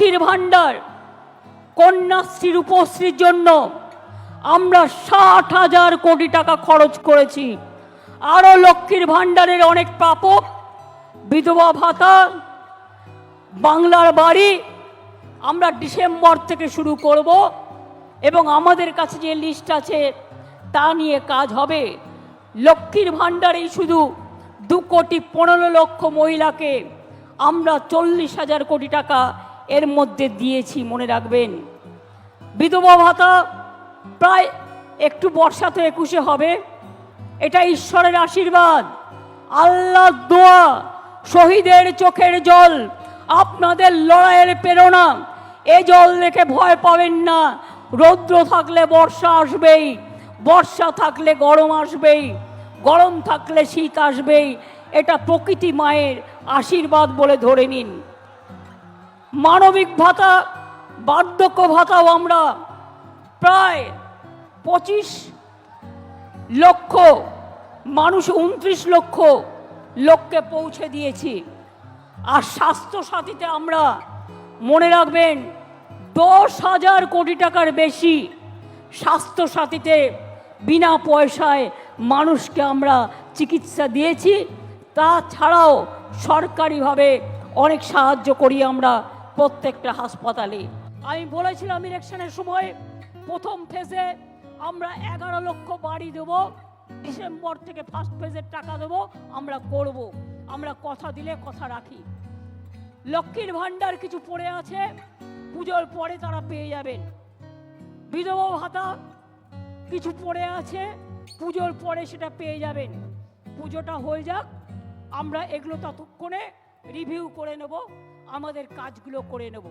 লক্ষ্মীর ভাণ্ডার, কন্যাশ্রী, রূপশ্রীর জন্য আমরা ষাট হাজার কোটি টাকা খরচ করেছি। আরও লক্ষ্মীর ভাণ্ডারের অনেক প্রাপক, বিধবা ভাতা, বাংলার বাড়ি আমরা ডিসেম্বর থেকে শুরু করব এবং আমাদের কাছে যে লিস্ট আছে তা নিয়ে কাজ হবে। লক্ষ্মীর ভাণ্ডারেই শুধু দু কোটি পনেরো লক্ষ মহিলাকে আমরা চল্লিশ হাজার কোটি টাকা এর মধ্যে দিয়েছি, মনে রাখবেন। বিধবা ভাতা প্রায় একটু বর্ষা তো একুশে হবে। এটা ঈশ্বরের আশীর্বাদ। আল্লাহ দোয়া, শহীদের চোখের জল, আপনাদের লড়াইয়ের প্রেরণা। এ জল দেখে ভয় পাবেন না। রৌদ্র থাকলে বর্ষা আসবেই, বর্ষা থাকলে গরম আসবেই, গরম থাকলে শীত আসবেই। এটা প্রকৃতি মায়ের আশীর্বাদ বলে ধরে নিন। মানবিক ভাতা, বার্ধক্য ভাতাও আমরা প্রায় পঁচিশ লক্ষ, মানুষ উনত্রিশ লক্ষ লোককে পৌঁছে দিয়েছি। আর স্বাস্থ্য সাথীতে আমরা মনে রাখবেন, দশ হাজার কোটি টাকার বেশি স্বাস্থ্য সাথীতে বিনা পয়সায় মানুষকে আমরা চিকিৎসা দিয়েছি। তাছাড়াও সরকারিভাবে অনেক সাহায্য করি আমরা প্রত্যেকটা হাসপাতালে। আমি বলেছিলাম ইলেকশনের সময় প্রথম ফেজে আমরা এগারো লক্ষ বাড়ি দেবো, ডিসেম্বর থেকে ফার্স্ট ফেজের টাকা দেবো, আমরা করব। আমরা কথা দিলে কথা রাখি। লক্ষ্মীর ভাণ্ডার কিছু পড়ে আছে, পুজোর পরে তারা পেয়ে যাবেন। বিধবা ভাতা কিছু পড়ে আছে, পুজোর পরে সেটা পেয়ে যাবেন। পুজোটা হয়ে যাক, আমরা এগুলো ততক্ষণে রিভিউ করে নেব আমাদের কাজগুলো করে নেব।